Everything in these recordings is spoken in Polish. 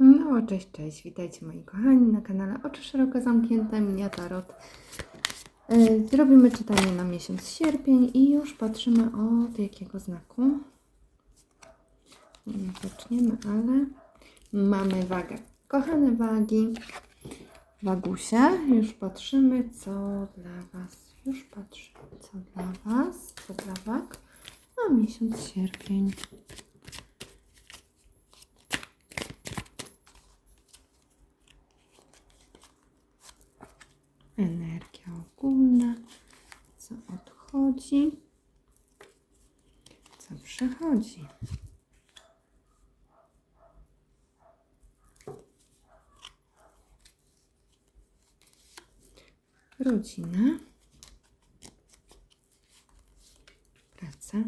No, cześć, cześć, witajcie moi kochani na kanale Oczy Szeroko Zamknięte, Minia Tarot. Yy, Zrobimy czytanie na miesiąc sierpień i już patrzymy od jakiego znaku. Nie zaczniemy, ale mamy wagę. Kochane wagi, wagusie, już patrzymy co dla Was. Już patrzymy co dla Was, co dla wag na miesiąc sierpień. Energia ogólna, co odchodzi, co przechodzi. Rodzina, praca,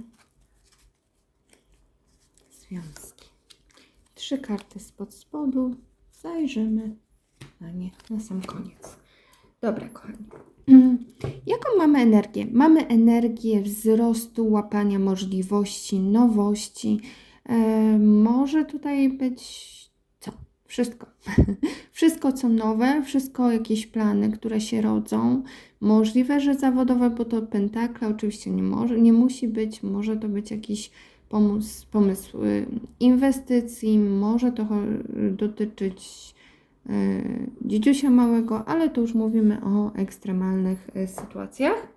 związki. Trzy karty spod spodu, zajrzymy na nie na sam koniec. Dobra, kochani. Mm, Jaką mamy energię? Mamy energię wzrostu, łapania możliwości, nowości. E, może tutaj być co? Wszystko. wszystko, co nowe, wszystko jakieś plany, które się rodzą. Możliwe, że zawodowe, bo to pentakle oczywiście nie, może, nie musi być. Może to być jakiś pomysł, pomysł y, inwestycji, może to dotyczyć dziedziusia małego, ale to już mówimy o ekstremalnych y, sytuacjach.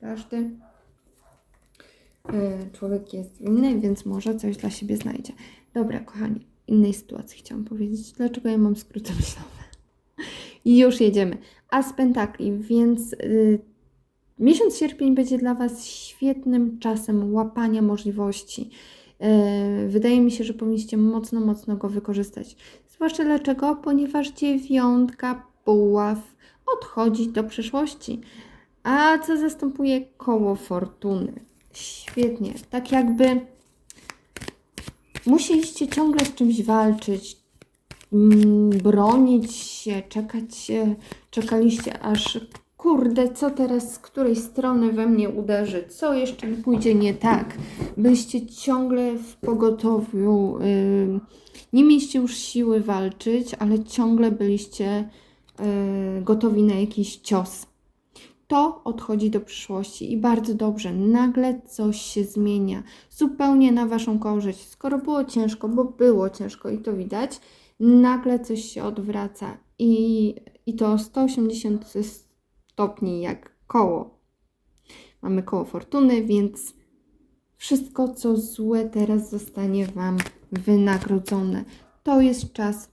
Każdy y, człowiek jest inny, więc może coś dla siebie znajdzie. Dobra, kochani, innej sytuacji chciałam powiedzieć. Dlaczego ja mam skróty myślowe? I już jedziemy. As pentakli, więc y, miesiąc sierpień będzie dla Was świetnym czasem łapania możliwości. Y, wydaje mi się, że powinniście mocno, mocno go wykorzystać. Zwłaszcza dlaczego? Ponieważ dziewiątka buław odchodzi do przyszłości. A co zastępuje koło fortuny? Świetnie. Tak jakby musieliście ciągle z czymś walczyć, mm, bronić się, czekać, czekaliście aż kurde, co teraz z której strony we mnie uderzy, co jeszcze mi pójdzie nie tak. Byliście ciągle w pogotowiu, nie mieliście już siły walczyć, ale ciągle byliście y, gotowi na jakiś cios. To odchodzi do przyszłości i bardzo dobrze. Nagle coś się zmienia, zupełnie na Waszą korzyść. Skoro było ciężko, bo było ciężko i to widać, nagle coś się odwraca i, i to o 180 stopni jak koło. Mamy koło fortuny, więc wszystko, co złe, teraz zostanie Wam wynagrodzone. To jest czas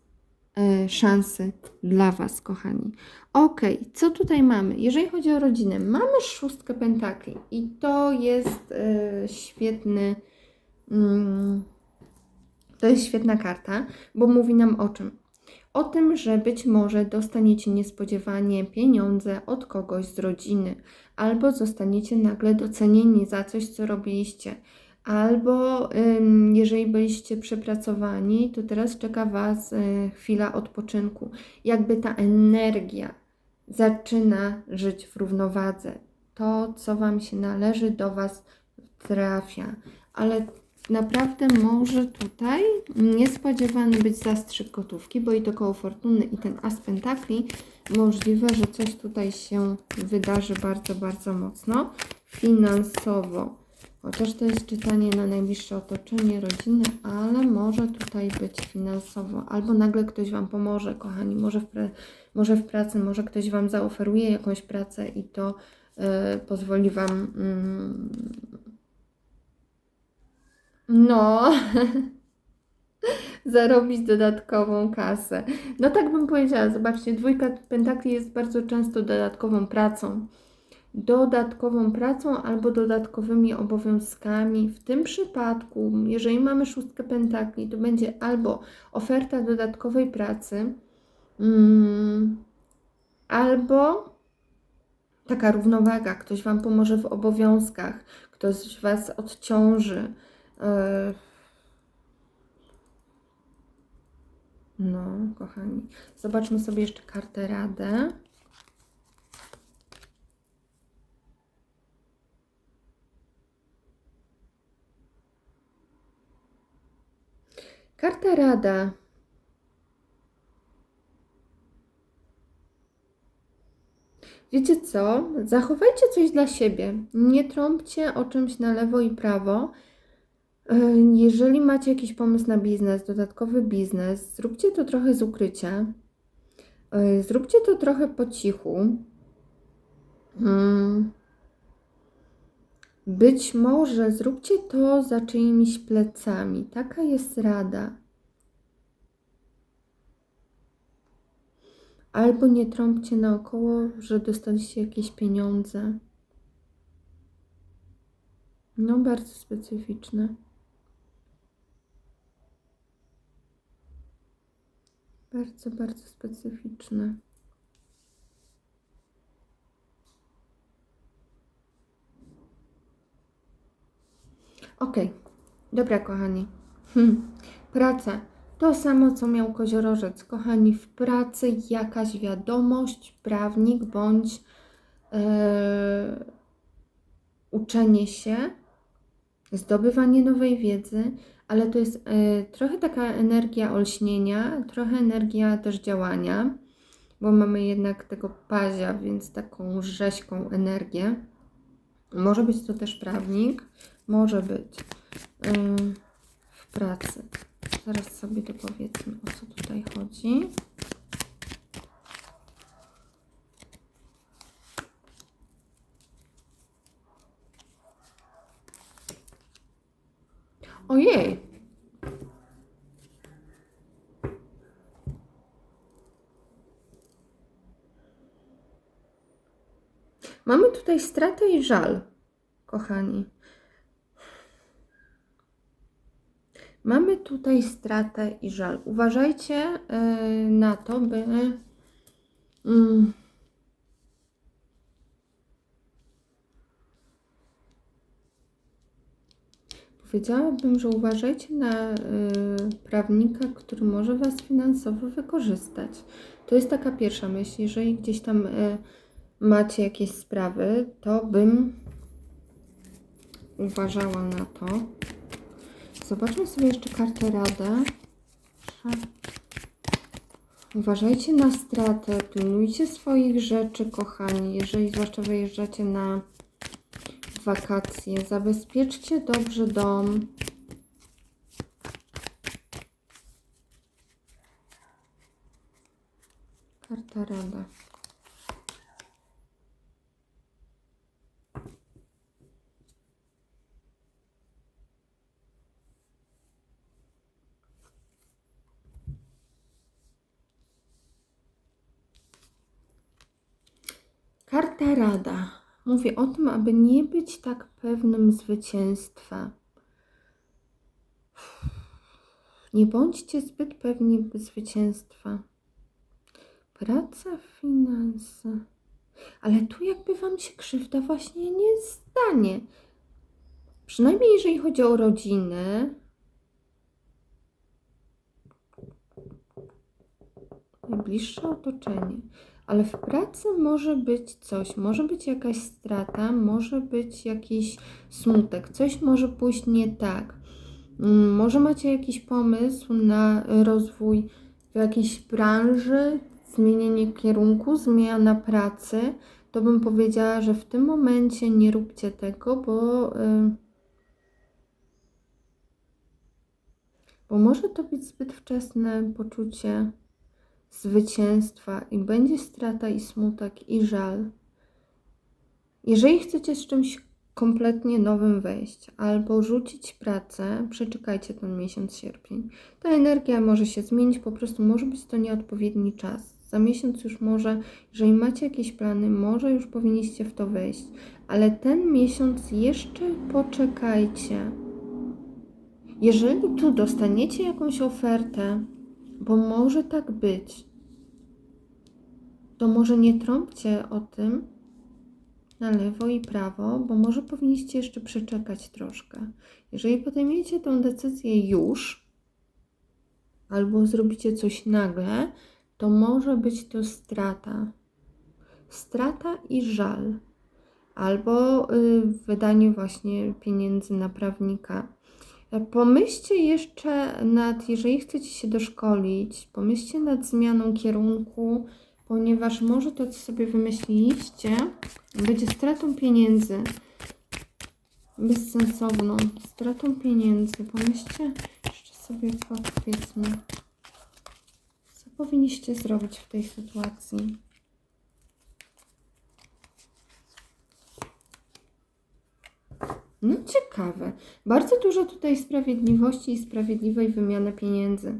e, szansy dla Was, kochani. Ok, co tutaj mamy? Jeżeli chodzi o rodzinę, mamy szóstkę pentakli i to jest e, świetny. Mm, to jest świetna karta, bo mówi nam o czym? O tym, że być może dostaniecie niespodziewanie pieniądze od kogoś z rodziny, albo zostaniecie nagle docenieni za coś, co robiliście, albo jeżeli byliście przepracowani, to teraz czeka Was y, chwila odpoczynku. Jakby ta energia zaczyna żyć w równowadze. To, co Wam się należy, do Was trafia. Ale naprawdę może tutaj niespodziewany być zastrzyk gotówki, bo i to koło fortuny i ten as pentakli możliwe, że coś tutaj się wydarzy bardzo, bardzo mocno finansowo. Chociaż to jest czytanie na najbliższe otoczenie rodziny, ale może tutaj być finansowo. Albo nagle ktoś Wam pomoże, kochani, może w, może w pracy, może ktoś Wam zaoferuje jakąś pracę i to y, pozwoli Wam mm, no, zarobić dodatkową kasę. No tak bym powiedziała, zobaczcie, dwójka pentakli jest bardzo często dodatkową pracą. Dodatkową pracą albo dodatkowymi obowiązkami. W tym przypadku, jeżeli mamy szóstkę pentakli, to będzie albo oferta dodatkowej pracy, mm, albo taka równowaga, ktoś Wam pomoże w obowiązkach, ktoś Was odciąży. Yy, no, kochani. Zobaczmy sobie jeszcze kartę radę. Karta rada. Wiecie co? Zachowajcie coś dla siebie. Nie trąbcie o czymś na lewo i prawo. Jeżeli macie jakiś pomysł na biznes, dodatkowy biznes, zróbcie to trochę z ukrycia. Zróbcie to trochę po cichu. Być może zróbcie to za czyimiś plecami. Taka jest rada. Albo nie trąbcie naokoło, że dostaliście jakieś pieniądze. No, bardzo specyficzne. Bardzo, bardzo specyficzne. Okej, dobra, kochani. Hm. Praca. To samo, co miał koziorożec. Kochani, w pracy jakaś wiadomość, prawnik bądź e, uczenie się, zdobywanie nowej wiedzy, ale to jest e, trochę taka energia olśnienia, trochę energia też działania, bo mamy jednak tego pazia, więc taką rzeźką energię. Może być to też prawnik, może być ym, w pracy. Zaraz sobie dopowiedzmy, o co tutaj chodzi. Ojej! Mamy tutaj stratę i żal, kochani. Mamy tutaj stratę i żal. Uważajcie y, na to, by. Mm, powiedziałabym, że uważajcie na y, prawnika, który może Was finansowo wykorzystać. To jest taka pierwsza myśl. Jeżeli gdzieś tam y, macie jakieś sprawy, to bym uważała na to. Zobaczmy sobie jeszcze kartę radę. Uważajcie na stratę, pilnujcie swoich rzeczy, kochani, jeżeli zwłaszcza wyjeżdżacie na wakacje. Zabezpieczcie dobrze dom. Karta rada. Karta rada. Mówię o tym, aby nie być tak pewnym zwycięstwa. Nie bądźcie zbyt pewni zwycięstwa. Praca, finanse. Ale tu jakby Wam się krzywda właśnie nie stanie. Przynajmniej jeżeli chodzi o rodzinę. Najbliższe otoczenie. Ale w pracy może być coś, może być jakaś strata, może być jakiś smutek, coś może pójść nie tak. Mm, Może macie jakiś pomysł na rozwój w jakiejś branży, zmienienie kierunku, zmiana pracy, to bym powiedziała, że w tym momencie nie róbcie tego, bo, y, bo może to być zbyt wczesne poczucie zwycięstwa i będzie strata i smutek i żal. Jeżeli chcecie z czymś kompletnie nowym wejść albo rzucić pracę, przeczekajcie ten miesiąc sierpień. Ta energia może się zmienić, po prostu może być to nieodpowiedni czas. Za miesiąc już może, jeżeli macie jakieś plany, może już powinniście w to wejść, ale ten miesiąc jeszcze poczekajcie. Jeżeli tu dostaniecie jakąś ofertę, bo może tak być, to może nie trąbcie o tym na lewo i prawo, bo może powinniście jeszcze przeczekać troszkę. Jeżeli podejmiecie tę decyzję już, albo zrobicie coś nagle, to może być to strata. Strata i żal. Albo y, wydanie właśnie pieniędzy na prawnika. Pomyślcie jeszcze nad, jeżeli chcecie się doszkolić, pomyślcie nad zmianą kierunku ponieważ może to, co sobie wymyśliliście, będzie stratą pieniędzy. Bezsensowną stratą pieniędzy. Pomyślcie jeszcze sobie, powiedzmy, co powinniście zrobić w tej sytuacji. No ciekawe. Bardzo dużo tutaj sprawiedliwości i sprawiedliwej wymiany pieniędzy.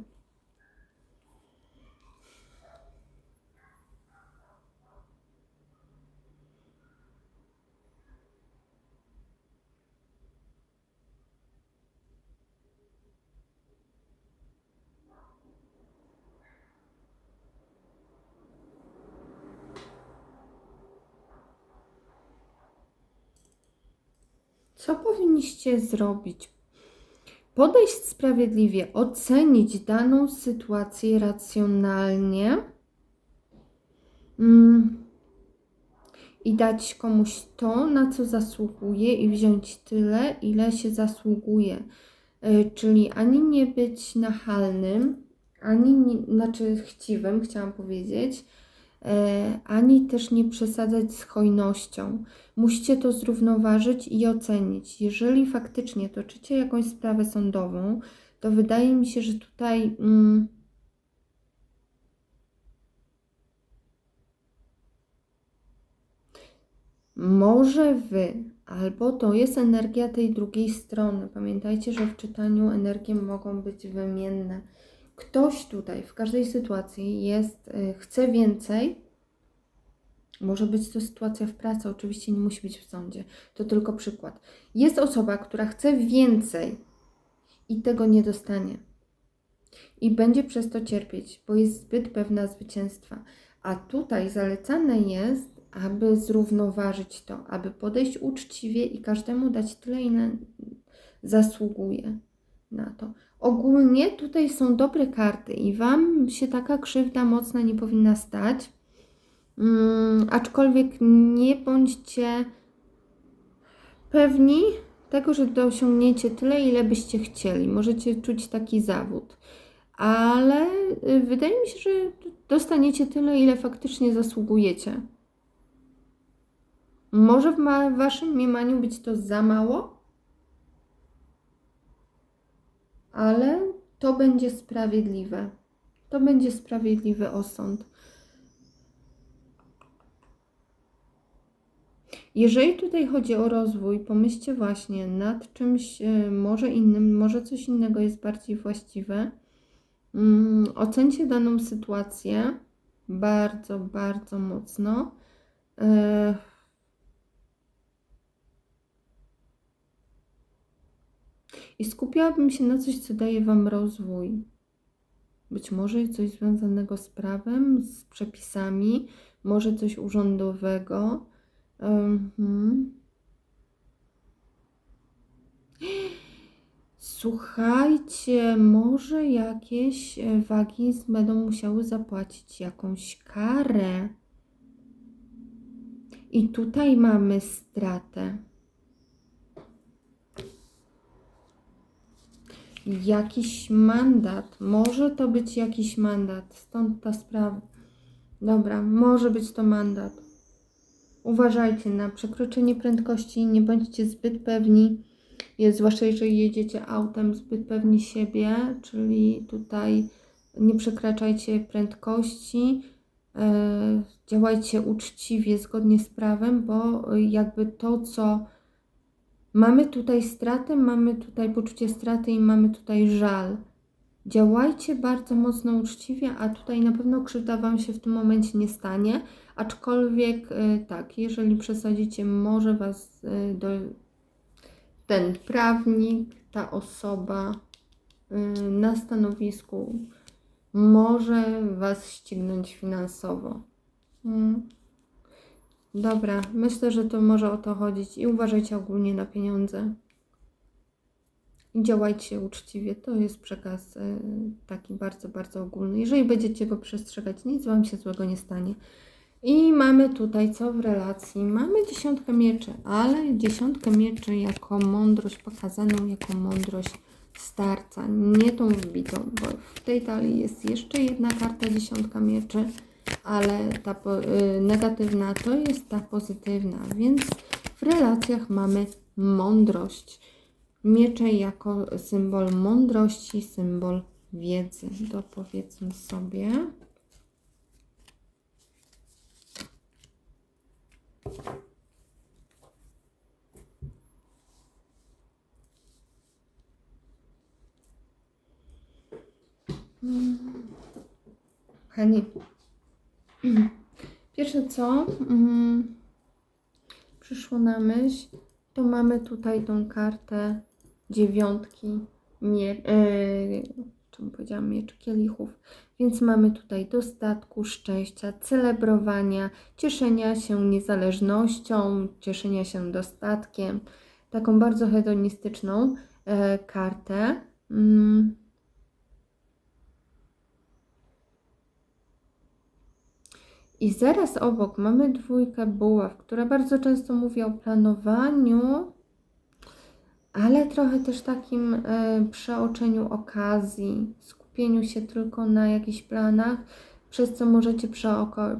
Co powinniście zrobić? Podejść sprawiedliwie, ocenić daną sytuację racjonalnie mm, i dać komuś to, na co zasługuje, i wziąć tyle, ile się zasługuje. Y, Czyli ani nie być nachalnym, ani nie, znaczy chciwym, chciałam powiedzieć, ani też nie przesadzać z hojnością. Musicie to zrównoważyć i ocenić. Jeżeli faktycznie toczycie jakąś sprawę sądową, to wydaje mi się, że tutaj. Mm, może wy, albo to jest energia tej drugiej strony. Pamiętajcie, że w czytaniu energie mogą być wymienne. Ktoś tutaj w każdej sytuacji jest, y, chce więcej, może być to sytuacja w pracy, oczywiście nie musi być w sądzie. To tylko przykład. Jest osoba, która chce więcej i tego nie dostanie. I będzie przez to cierpieć, bo jest zbyt pewna zwycięstwa. A tutaj zalecane jest, aby zrównoważyć to, aby podejść uczciwie i każdemu dać tyle, ile zasługuje na to. Ogólnie tutaj są dobre karty i Wam się taka krzywda mocna nie powinna stać. Mm, aczkolwiek nie bądźcie pewni tego, że osiągniecie tyle, ile byście chcieli. Możecie czuć taki zawód, ale y, wydaje mi się, że dostaniecie tyle, ile faktycznie zasługujecie. Może w waszym mniemaniu być to za mało, ale to będzie sprawiedliwe. To będzie sprawiedliwy osąd. Jeżeli tutaj chodzi o rozwój, pomyślcie właśnie nad czymś e, może innym, może coś innego jest bardziej właściwe. Mm, Ocencie daną sytuację bardzo, bardzo mocno. E, I skupiałabym się na coś, co daje Wam rozwój. Być może coś związanego z prawem, z przepisami, może coś urzędowego. Mhm. Słuchajcie, może jakieś e, wagi będą musiały zapłacić jakąś karę. I tutaj mamy stratę. Jakiś mandat. Może to być jakiś mandat. Stąd ta sprawa. Dobra, może być to mandat. Uważajcie na przekroczenie prędkości, nie bądźcie zbyt pewni, jest, zwłaszcza jeżeli jedziecie autem zbyt pewni siebie, czyli tutaj nie przekraczajcie prędkości, e, działajcie uczciwie, zgodnie z prawem, bo jakby to, co mamy tutaj stratę, mamy tutaj poczucie straty i mamy tutaj żal. Działajcie bardzo mocno uczciwie, a tutaj na pewno krzywda Wam się w tym momencie nie stanie. Aczkolwiek y, tak, jeżeli przesadzicie, może Was y, do, ten prawnik, ta osoba y, na stanowisku może Was ścignąć finansowo. Mm. Dobra, myślę, że to może o to chodzić i uważajcie ogólnie na pieniądze. I działajcie uczciwie. To jest przekaz y, taki bardzo, bardzo ogólny. Jeżeli będziecie go przestrzegać, nic Wam się złego nie stanie. I mamy tutaj co w relacji? Mamy dziesiątkę mieczy, ale dziesiątkę mieczy jako mądrość pokazaną, jako mądrość starca, nie tą wbitą, bo w tej talii jest jeszcze jedna karta dziesiątka mieczy ale ta y, negatywna to jest ta pozytywna, więc w relacjach mamy mądrość. Miecze jako symbol mądrości, symbol wiedzy. To powiedzmy sobie. Kochani, pierwsze co mm, przyszło na myśl, to mamy tutaj tą kartę dziewiątki, mie, yy, czemu powiedziałam, miecz kielichów. Więc mamy tutaj dostatku, szczęścia, celebrowania, cieszenia się niezależnością, cieszenia się dostatkiem. Taką bardzo hedonistyczną e, kartę. Mm. I zaraz obok mamy dwójkę buław, która bardzo często mówi o planowaniu, ale trochę też takim e, przeoczeniu okazji, skupieniu się tylko na jakichś planach, przez co możecie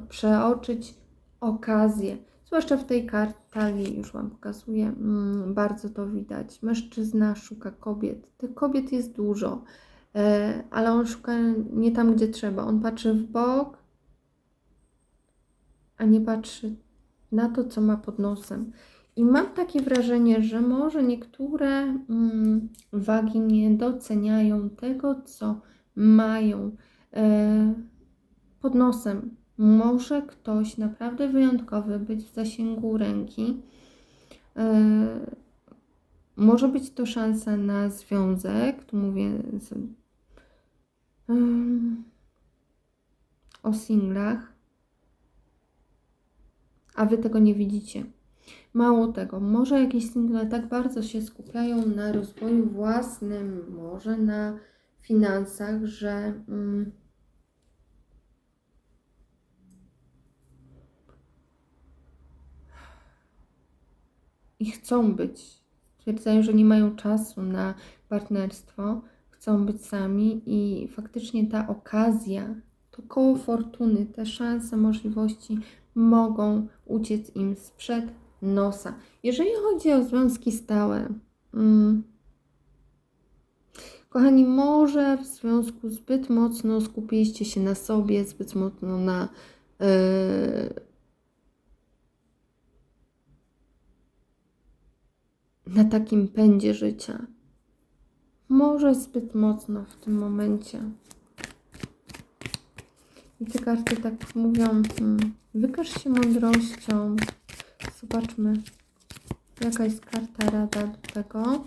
przeoczyć okazję. Zwłaszcza w tej kartali, już Wam pokazuję, mm, bardzo to widać. Mężczyzna szuka kobiet. Tych kobiet jest dużo, e, ale on szuka nie tam, gdzie trzeba. On patrzy w bok, a nie patrzy na to, co ma pod nosem. I mam takie wrażenie, że może niektóre mm, wagi nie doceniają tego, co mają e, pod nosem. Może ktoś naprawdę wyjątkowy być w zasięgu ręki. E, może być to szansa na związek. Tu mówię z, o singlach a wy tego nie widzicie. Mało tego, może jakieś single tak bardzo się skupiają na rozwoju własnym, może na finansach, że mm, i chcą być. Stwierdzają, że nie mają czasu na partnerstwo, chcą być sami i faktycznie ta okazja, to koło fortuny, te szanse, możliwości mogą uciec im sprzed nosa. Jeżeli chodzi o związki stałe, mm, kochani, może w związku zbyt mocno skupiliście się na sobie, zbyt mocno na yy, na takim pędzie życia. Może zbyt mocno w tym momencie. I te karty tak mówią, hmm, wykaż się mądrością. Zobaczmy, jaka jest karta rada do tego.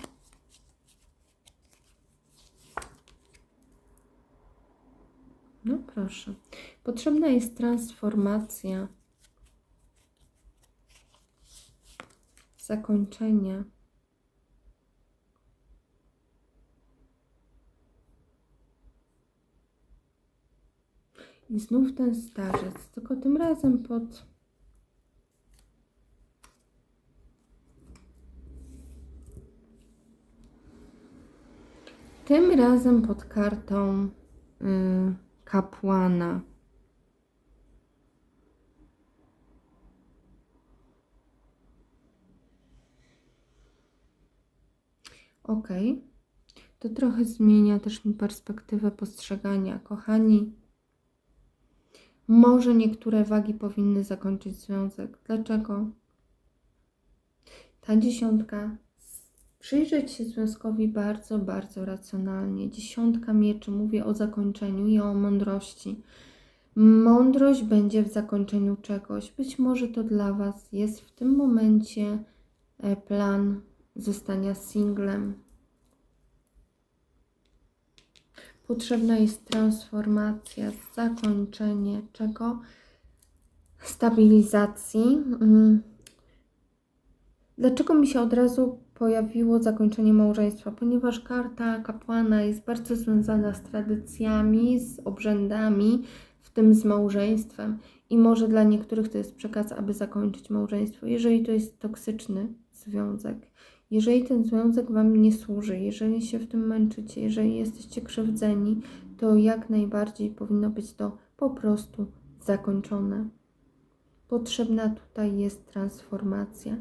No proszę. Potrzebna jest transformacja. Zakończenie. I znów ten starzec, tylko tym razem pod tym razem pod kartą y, kapłana. Ok, to trochę zmienia też mi perspektywę postrzegania. Kochani, może niektóre wagi powinny zakończyć związek. Dlaczego? Ta dziesiątka przyjrzeć się związkowi bardzo, bardzo racjonalnie. Dziesiątka mieczy mówi o zakończeniu i o mądrości. Mądrość będzie w zakończeniu czegoś. Być może to dla Was jest w tym momencie e, plan zostania singlem. Potrzebna jest transformacja, zakończenie czego? Stabilizacji. Mm. Dlaczego mi się od razu pojawiło zakończenie małżeństwa? Ponieważ karta kapłana jest bardzo związana z tradycjami, z obrzędami, w tym z małżeństwem. I może dla niektórych to jest przekaz, aby zakończyć małżeństwo, jeżeli to jest toksyczny związek. Jeżeli ten związek Wam nie służy, jeżeli się w tym męczycie, jeżeli jesteście krzywdzeni, to jak najbardziej powinno być to po prostu zakończone. Potrzebna tutaj jest transformacja.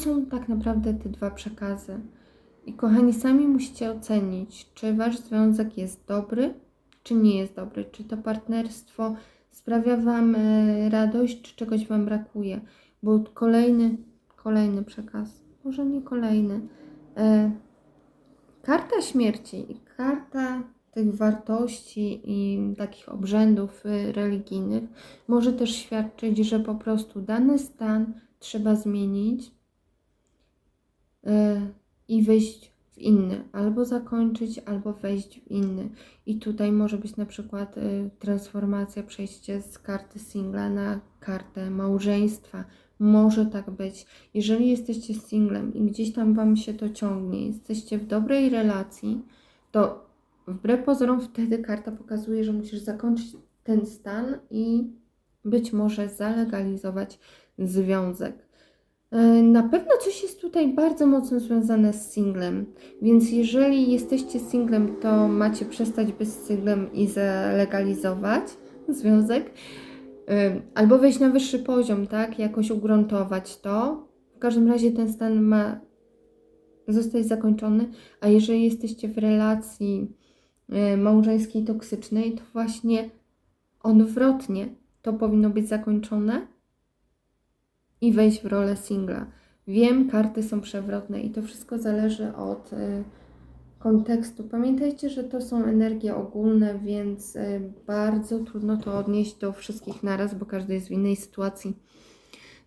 Są tak naprawdę te dwa przekazy. I kochani, sami musicie ocenić, czy wasz związek jest dobry, czy nie jest dobry. Czy to partnerstwo sprawia wam e, radość, czy czegoś wam brakuje. Bo kolejny, kolejny przekaz, może nie kolejny. E, karta śmierci i karta tych wartości i takich obrzędów y, religijnych może też świadczyć, że po prostu dany stan trzeba zmienić i wyjść w inny, albo zakończyć, albo wejść w inny. I tutaj może być na przykład y, transformacja, przejście z karty singla na kartę małżeństwa. Może tak być. Jeżeli jesteście singlem i gdzieś tam Wam się to ciągnie, jesteście w dobrej relacji, to wbrew pozorom wtedy karta pokazuje, że musisz zakończyć ten stan i być może zalegalizować związek. E, Na pewno coś jest tutaj bardzo mocno związane z singlem, więc jeżeli jesteście singlem, to macie przestać być singlem i zalegalizować związek, E, albo wejść na wyższy poziom, tak? Jakoś ugruntować to. W każdym razie ten stan ma zostać zakończony, a jeżeli jesteście w relacji e, małżeńskiej toksycznej, to właśnie odwrotnie to powinno być zakończone i wejść w rolę singla. Wiem, karty są przewrotne i to wszystko zależy od y, kontekstu. Pamiętajcie, że to są energie ogólne, więc y, bardzo trudno to odnieść do wszystkich naraz, bo każdy jest w innej sytuacji.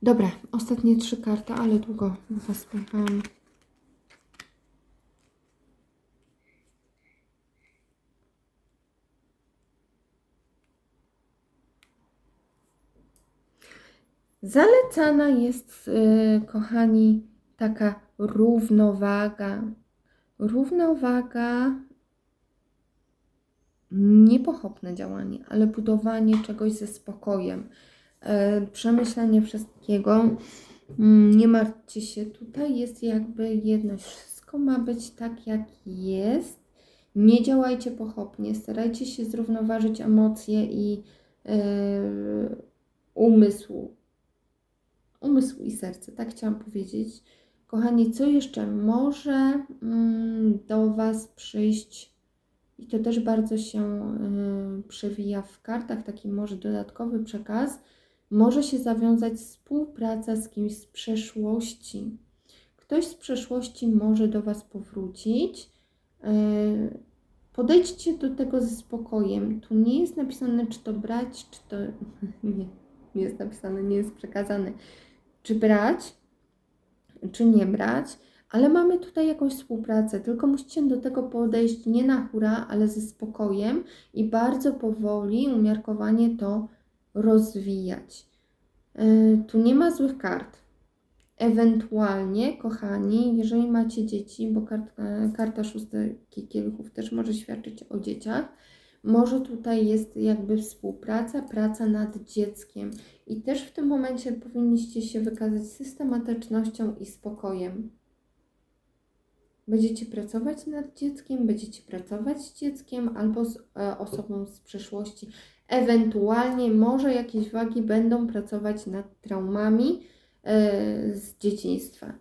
Dobra, ostatnie trzy karty, ale długo Was. Zalecana jest, y, kochani, taka równowaga. Równowaga, niepochopne działanie, ale budowanie czegoś ze spokojem, e, przemyślenie wszystkiego. Mm, Nie martwcie się, tutaj jest jakby jedność. Wszystko ma być tak, jak jest. Nie działajcie pochopnie, starajcie się zrównoważyć emocje i e, umysł umysł i serce, tak chciałam powiedzieć. Kochani, co jeszcze może mm, do Was przyjść i to też bardzo się y, przewija w kartach, taki może dodatkowy przekaz, może się zawiązać współpraca z kimś z przeszłości. Ktoś z przeszłości może do Was powrócić. Y, podejdźcie do tego ze spokojem. Tu nie jest napisane, czy to brać, czy to. nie, nie jest napisane, nie jest przekazane czy brać, czy nie brać, ale mamy tutaj jakąś współpracę, tylko musicie do tego podejść nie na hura, ale ze spokojem i bardzo powoli, umiarkowanie to rozwijać. Yy, tu nie ma złych kart. Ewentualnie, kochani, jeżeli macie dzieci, bo karta, karta szóstki kielichów też może świadczyć o dzieciach, może tutaj jest jakby współpraca, praca nad dzieckiem. I też w tym momencie powinniście się wykazać systematycznością i spokojem. Będziecie pracować nad dzieckiem, będziecie pracować z dzieckiem albo z e, osobą z przeszłości. Ewentualnie może jakieś wagi będą pracować nad traumami e, z dzieciństwa.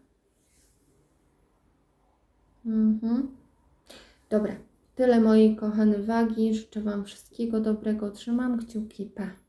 Mhm. Dobra. Tyle mojej kochane wagi. Życzę Wam wszystkiego dobrego. Trzymam kciuki. Pa.